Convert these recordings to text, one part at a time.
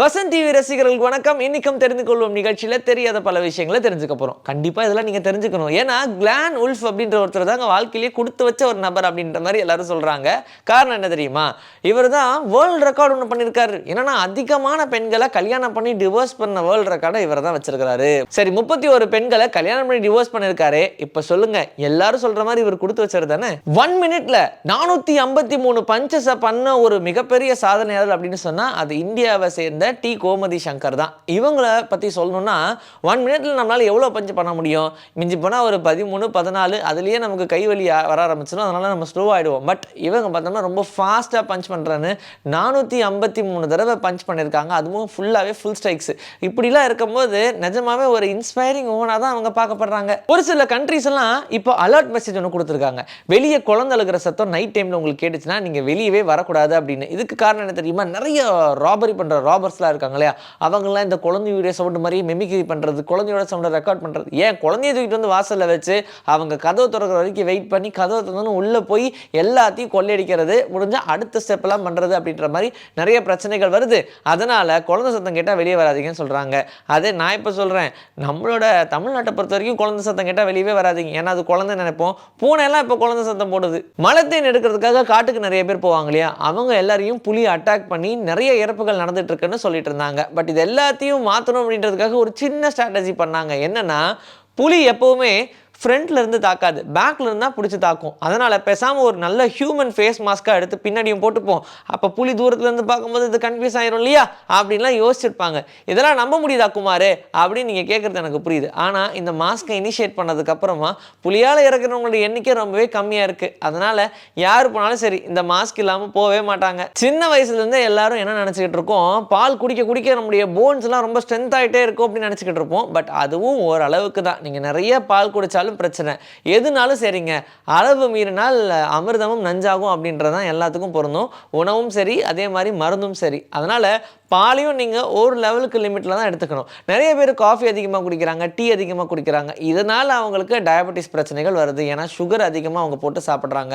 Vasanth TV ரசிகர்களுக்கு வணக்கம். இன்னைக்கும் தெரிந்து கொள்வோம் நிகழ்ச்சியில் தெரியாத பல விஷயங்களை தெரிஞ்சுக்க போகிறோம் கண்டிப்பாக இதெல்லாம் நீங்கள் தெரிஞ்சுக்கணும். ஏன்னா கிளான் உல்ஃப் அப்படின்ற ஒருத்தர் தாங்க வாழ்க்கையிலேயே கொடுத்து வச்ச ஒரு நபர் அப்படின்ற மாதிரி எல்லாரும் சொல்கிறாங்க காரணம் என்ன தெரியுமா? இவர் தான் வேர்ல்டு ரெக்கார்டு ஒன்று பண்ணியிருக்காரு. என்னன்னா அதிகமான பெண்களை கல்யாணம் பண்ணி டிவோர்ஸ் பண்ண வேர்ல்டு ரெக்கார்டை இவர் தான் வச்சிருக்காரு சரி முப்பத்தி ஒரு பெண்களை கல்யாணம் பண்ணி டிவோர்ஸ் பண்ணியிருக்காரு. இப்போ சொல்லுங்க எல்லாரும் சொல்ற மாதிரி இவர் கொடுத்து வச்சது தானே? ஒன் மினிட்ல நானூத்தி ஐம்பத்தி மூணு பஞ்சஸை பண்ண ஒரு மிகப்பெரிய சாதனையாளர் அப்படின்னு சொன்னா அது இந்தியாவை சேர்ந்த டி கோமதி சங்கர் தான். இவங்கள பத்தி சொல்லணும்னா ஒன் மினிட்ல நம்மளால எவ்வளவு பஞ்ச் பண்ண முடியும்? மிஞ்சி போனா ஒரு பதிமூணு பதினாலு அதுலேயே நமக்கு கை வலி வர ஆரம்பிச்சிடும். அதனால நம்ம ஸ்லோ பட் இவங்க பார்த்தோம்னா ரொம்ப ஃபாஸ்ட்டாக பஞ்ச் பண்ணுறான்னு நானூற்றி ஐம்பத்தி மூணு தடவை பஞ்ச் பண்ணியிருக்காங்க அதுவும் ஃபுல்லாகவே ஃபுல் ஸ்ட்ரைக்ஸ் இப்படிலாம் இருக்கும்போது நிஜமாவே ஒரு இன்ஸ்பைரிங் ஓனாக தான் அவங்க பார்க்கப்படுறாங்க. ஒரு சில கண்ட்ரிஸ் எல்லாம் இப்போ அலர்ட் மெசேஜ் ஒன்று கொடுத்துருக்காங்க. வெளியே குழந்தை அழுகிற சத்தம் நைட் டைமில் உங்களுக்கு கேட்டுச்சுன்னா நீங்கள் வெளியவே வரக்கூடாது அப்படின்னு. இதுக்கு காரணம் என்ன தெரியுமா? நிறைய ராபரி பண்ணுற ராபர்ஸ் ராபர்ஸ்லாம் இருக்காங்க இல்லையா? அவங்களாம் இந்த குழந்தையுடைய சவுண்ட் மாதிரி மெமிக்ரி பண்ணுறது குழந்தையோட சவுண்டை ரெக்கார்ட் பண்ணுறது ஏன் குழந்தைய தூக்கிட்டு வந்து வாசலில் வச்சு அவங்க கதவை திறக்கிற வரைக்கும் வெயிட் பண்ணி கதவை திறந்து உள்ளே போய் எல்லாத்தையும் கொள்ளையடிக்கிறது முடிஞ்சால் அடுத்த ஸ்டெப்லாம் பண்ணுறது அப்படின்ற மாதிரி நிறைய பிரச்சனைகள் வருது. அதனால் குழந்தை சத்தம் கேட்டால் வெளியே வராதீங்கன்னு சொல்கிறாங்க அதே நான் இப்போ சொல்கிறேன் நம்மளோட தமிழ்நாட்டை பொறுத்த வரைக்கும் குழந்தை சத்தம் கேட்டால் வெளியவே வராதீங்க. ஏன்னா அது குழந்தை நினைப்போம். பூனையெல்லாம் இப்போ குழந்தை சத்தம் போடுது. மலத்தேன் எடுக்கிறதுக்காக காட்டுக்கு நிறைய பேர் போவாங்க இல்லையா? அவங்க எல்லாரையும் புலி அட்டாக் பண்ணி நிறைய இறப்புகள் நடந்துட்டு இருக்குன்னு சொல்லிட்டு இருந்தாங்க பட் இது எல்லாத்தையும் மாற்றணும் அப்படின்றதுக்காக ஒரு சின்ன ஸ்ட்ராட்டஜி பண்ணாங்க. என்னன்னா புலி எப்பவுமே ஃப்ரண்ட்லேருந்து தாக்காது பேக்ல இருந்தா பிடிச்சி தாக்கும். அதனால் பேசாமல் ஒரு நல்ல ஹியூமன் ஃபேஸ் மாஸ்க்காக எடுத்து பின்னாடியும் போட்டுப்போம். அப்போ புலி தூரத்துலேருந்து பார்க்கும்போது இது கன்ஃபியூஸ் ஆயிரும் இல்லையா? அப்படின்லாம் யோசிச்சிருப்பாங்க. இதெல்லாம் நம்ப முடியுதா குமார்? அப்படின்னு நீங்கள் கேட்குறது எனக்கு புரியுது. ஆனால் இந்த மாஸ்கை இனிஷியேட் பண்ணதுக்கப்புறமா புலியால் இறக்குறவங்களோட எண்ணிக்கை ரொம்பவே கம்மியாக இருக்குது அதனால் யார் போனாலும் சரி இந்த மாஸ்க் இல்லாமல் போகவே மாட்டாங்க. சின்ன வயசுலேருந்தே எல்லாரும் என்ன நினச்சிக்கிட்டு இருக்கோம்? பால் குடிக்க குடிக்க நம்முடைய போன்ஸ்லாம் ரொம்ப ஸ்ட்ரென்த் ஆகிட்டே இருக்கும் அப்படின்னு நினச்சிக்கிட்டு இருப்போம். பட் அதுவும் ஓரளவுக்கு தான். நீங்கள் நிறைய பால் குடித்தாலும் குடிச்சாலும் பிரச்சனை. எதுனாலும் சரிங்க. அளவு மீறினால் அமிர்தமும் நஞ்சாகும் அப்படின்றதான் எல்லாத்துக்கும் பொருந்தும். உணவும் சரி அதே மாதிரி மருந்தும் சரி. அதனால பாலையும் நீங்கள் ஒரு லெவலுக்கு லிமிட்டில் தான் எடுத்துக்கணும். நிறைய பேர் காஃபி அதிகமாக குடிக்கிறாங்க டீ அதிகமாக குடிக்கிறாங்க. இதனால் அவங்களுக்கு டயபெட்டிஸ் பிரச்சனைகள் வருது. ஏன்னா சுகர் அதிகமாக அவங்க போட்டு சாப்பிட்றாங்க.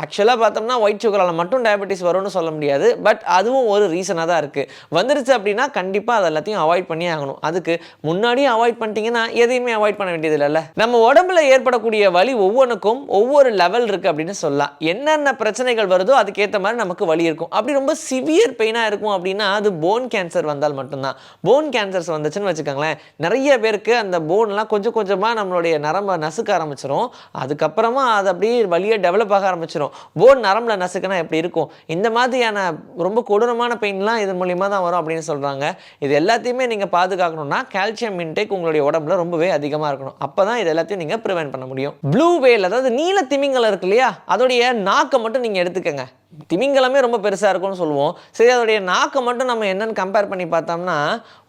ஆக்சுவலாக பார்த்தோம்னா ஒயிட் சுகரால் மட்டும் டயபெட்டிஸ் வரும்னு சொல்ல முடியாது. பட் அதுவும் ஒரு ரீசனாக தான் இருக்குது வந்துருச்சு அப்படின்னா கண்டிப்பாக அது எல்லாத்தையும் அவாய்ட் பண்ணி ஆகணும். அதுக்கு முன்னாடியே அவாய்ட் பண்ணிட்டீங்கன்னா எதையுமே அவாய்ட் பண்ண வேண்டியது இல்லைல்ல நம்ம உடம்புல ஏற்படக்கூடிய வலி ஒவ்வொன்றுக்கும் ஒவ்வொரு லெவல் இருக்குது அப்படின்னு சொல்லலாம். என்னென்ன பிரச்சனைகள் வருதோ அதுக்கேற்ற மாதிரி நமக்கு வலி இருக்கும். அப்படி ரொம்ப சிவியர் பெயினாக இருக்கும் அப்படின்னா அது போன் போன் கேன்சர் வந்தால் மட்டும்தான். போன் கேன்சர்ஸ் வந்துச்சுன்னு வச்சுக்கோங்களேன் நிறைய பேருக்கு அந்த போன்லாம் கொஞ்சம் கொஞ்சமாக நம்மளுடைய நரம்பை நசுக்க ஆரம்பிச்சிடும் அதுக்கப்புறமா அது அப்படியே வழியாக டெவலப் ஆக ஆரம்பிச்சிடும் போன் நரம்பில் நசுக்குனா எப்படி இருக்கும்? இந்த மாதிரியான ரொம்ப கொடூரமான பெயின்லாம் இது மூலியமாக தான் வரும் அப்படின்னு சொல்கிறாங்க இது எல்லாத்தையுமே நீங்கள் பாதுகாக்கணும்னா கால்சியம் இன்டேக் உங்களுடைய உடம்புல ரொம்பவே அதிகமாக இருக்கணும். அப்போ தான் இது எல்லாத்தையும் நீங்கள் ப்ரிவென்ட் பண்ண முடியும். ப்ளூ வேல் அதாவது நீல திமிங்கலம் இருக்கு இல்லையா? அதோடைய நாக்கை மட்டும் நீங்கள் எடுத்துக்கங்க. திமிங்கலமே ரொம்ப பெருசாக இருக்கும்னு சொல்லுவோம். சரி அதோடைய நாக்கை மட்டும் நம்ம என்னன்னு கம்பேர் பண்ணி பார்த்தோம்னா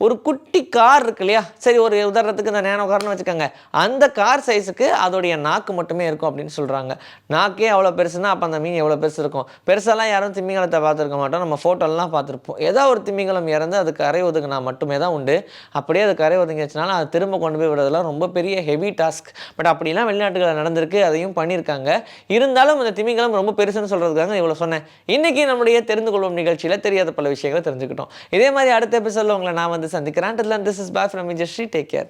ஒரு குட்டி கார் இருக்கு இல்லையா? சரி ஒரு உதாரணத்துக்கு இந்த நேனோ கார்னு வச்சுக்கோங்க. அந்த கார் சைஸுக்கு அதோடைய நாக்கு மட்டுமே இருக்கும் அப்படின்னு சொல்கிறாங்க நாக்கே அவ்வளோ பெருசுனா அப்போ அந்த மீன் எவ்வளோ பெருசு இருக்கும்? பெருசாலாம் யாரும் திமிங்கலத்தை பார்த்துருக்க மாட்டோம். நம்ம ஃபோட்டோலாம் பார்த்துருப்போம். ஏதோ ஒரு திமிங்கலம் இறந்து அது கரை ஒதுங்கினா மட்டுமே தான் உண்டு. அப்படியே அது கரை ஒதுங்கிச்சுனாலும் அது திரும்ப கொண்டு போய் விடுறதுலாம் ரொம்ப பெரிய ஹெவி டாஸ்க் பட் அப்படிலாம் வெளிநாட்டுகளில் நடந்திருக்கு அதையும் பண்ணியிருக்காங்க. இருந்தாலும் அந்த திமிங்கலம் ரொம்ப பெருசுன்னு சொல்கிறதுக்காக இவ்வளோ சொன்னேன். இன்னைக்கு நம்முடைய தெரிந்து கொள்வோம் நிகழ்ச்சியில் தெரியாத பல விஷயங்களை தெரிஞ்சுக்கிட்டோம். இதே மாதிரி அடுத்த எபிசோடில் உங்களை நான் வந்து சந்திக்கிறேன். This is boy from Vijay Sri take care